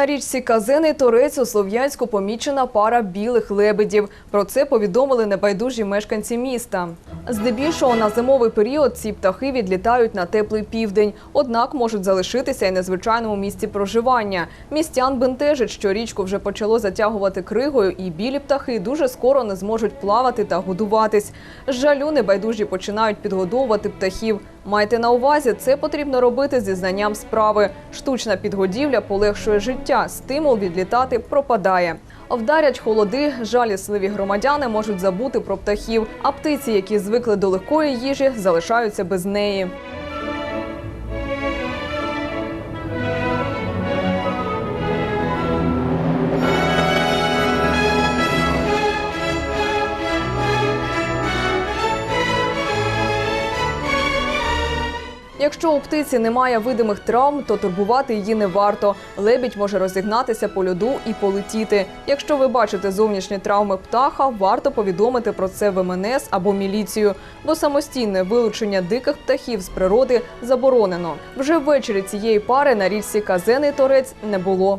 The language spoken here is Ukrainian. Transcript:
На річці Казини Торець у Слов'янську помічена пара білих лебедів. Про це повідомили небайдужі мешканці міста. Здебільшого на зимовий період ці птахи відлітають на теплий південь, однак можуть залишитися і на звичайному місці проживання. Містян бентежить, що річку вже почало затягувати кригою, і білі птахи дуже скоро не зможуть плавати та годуватись. З жалю небайдужі починають підгодовувати птахів. Майте на увазі, це потрібно робити зі знанням справи. Штучна підгодівля полегшує життя, стимул відлітати пропадає. Вдарять холоди, жалісливі громадяни можуть забути про птахів, а птиці, які звикли до легкої їжі, залишаються без неї. Якщо у птиці немає видимих травм, то турбувати її не варто. Лебідь може розігнатися по льоду і полетіти. Якщо ви бачите зовнішні травми птаха, варто повідомити про це в МНС або міліцію, бо самостійне вилучення диких птахів з природи заборонено. Вже ввечері цієї пари на річці Казений Торець не було.